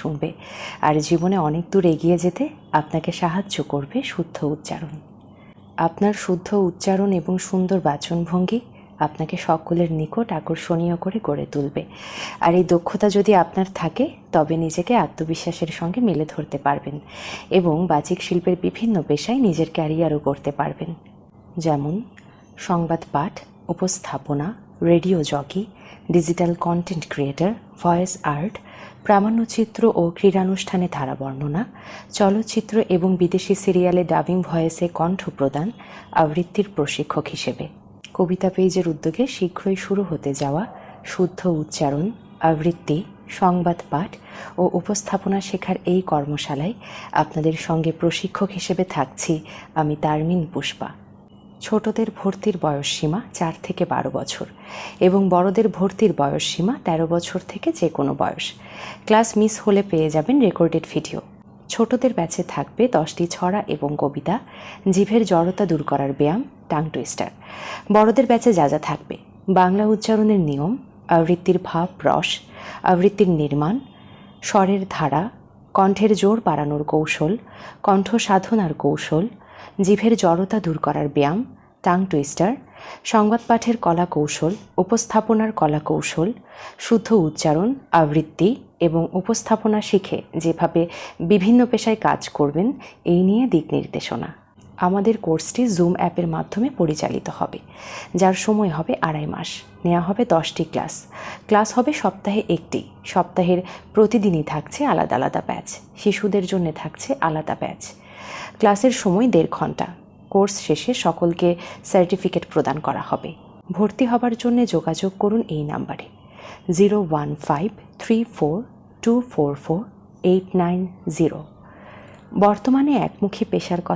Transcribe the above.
শুনবে। আর জীবনে অনেক দূর এগিয়ে যেতে আপনাকে সাহায্য করবে শুদ্ধ উচ্চারণ। আপনার শুদ্ধ উচ্চারণ এবং সুন্দর বাচনভঙ্গি আপনাকে সকলের নিকট আকর্ষণীয় করে গড়ে তুলবে। আর এই দক্ষতা যদি আপনার থাকে, তবে নিজেকে আত্মবিশ্বাসের সঙ্গে মেলে ধরতে পারবেন এবং বাচিক শিল্পের বিভিন্ন পেশায় নিজের ক্যারিয়ারও করতে পারবেন। যেমন সংবাদ পাঠ, উপস্থাপনা, radio jockey, digital content creator, voice art প্রামাণ্যচিত্র ও ক্রীড়ানুষ্ঠানে ধারা বর্ণনা, চলচ্চিত্র এবং বিদেশি সিরিয়ালে ডাবিং ভয়েসে কণ্ঠ প্রদান, আবৃত্তির প্রশিক্ষক হিসেবে। কবিতা পেজের উদ্যোগে শীঘ্রই শুরু হতে যাওয়া শুদ্ধ উচ্চারণ, আবৃত্তি, সংবাদ পাঠ ও উপস্থাপনা শেখার এই কর্মশালায় আপনাদের সঙ্গে প্রশিক্ষক হিসেবে থাকছি আমি তারমিন পুষ্পা। ছোটদের ভর্তির বয়স সীমা চার থেকে বারো বছর এবং বড়দের ভর্তির বয়স সীমা তেরো বছর থেকে যে কোনো বয়স। ক্লাস মিস হলে পেয়ে যাবেন রেকর্ডেড ভিডিও। ছোটদের ব্যাচে থাকবে দশটি ছড়া এবং কবিতা, জিভের জড়তা দূর করার ব্যায়াম, টাং টুইস্টার। বড়দের ব্যাচে যা যা থাকবে। বাংলা উচ্চারণের নিয়ম, আবৃত্তির ভাব, রস, আবৃত্তির নির্মাণ, স্বরের ধারা, কণ্ঠের জোর বাড়ানোর কৌশল, কণ্ঠ সাধনার কৌশল, জিভের জড়তা দূর করার ব্যায়াম টাং টুইস্টার সংবাদ পাঠের কলা কৌশল উপস্থাপনার কলা কৌশল শুদ্ধ উচ্চারণ, আবৃত্তি এবং উপস্থাপনা শিখে যেভাবে বিভিন্ন পেশায় কাজ করবেন, এই নিয়ে দিক নির্দেশনা। আমাদের কোর্সটি জুম অ্যাপের মাধ্যমে পরিচালিত হবে, যার সময় হবে আড়াই মাস। নেওয়া হবে দশটি ক্লাস। ক্লাস হবে সপ্তাহে একটি। সপ্তাহের প্রতিদিনই থাকছে আলাদা আলাদা ব্যাচ। শিশুদের জন্য থাকছে আলাদা ব্যাচ। ক্লাসের সময় দেড় ঘণ্টা। কোর্স শেষে সকলকে সার্টিফিকেট প্রদান করা হবে। ভর্তি হবার জন্য যোগাযোগ করুন এই নাম্বারে। Zero one five three four two four four eight nine zero. বর্তমানে একমুখী পেশার কথা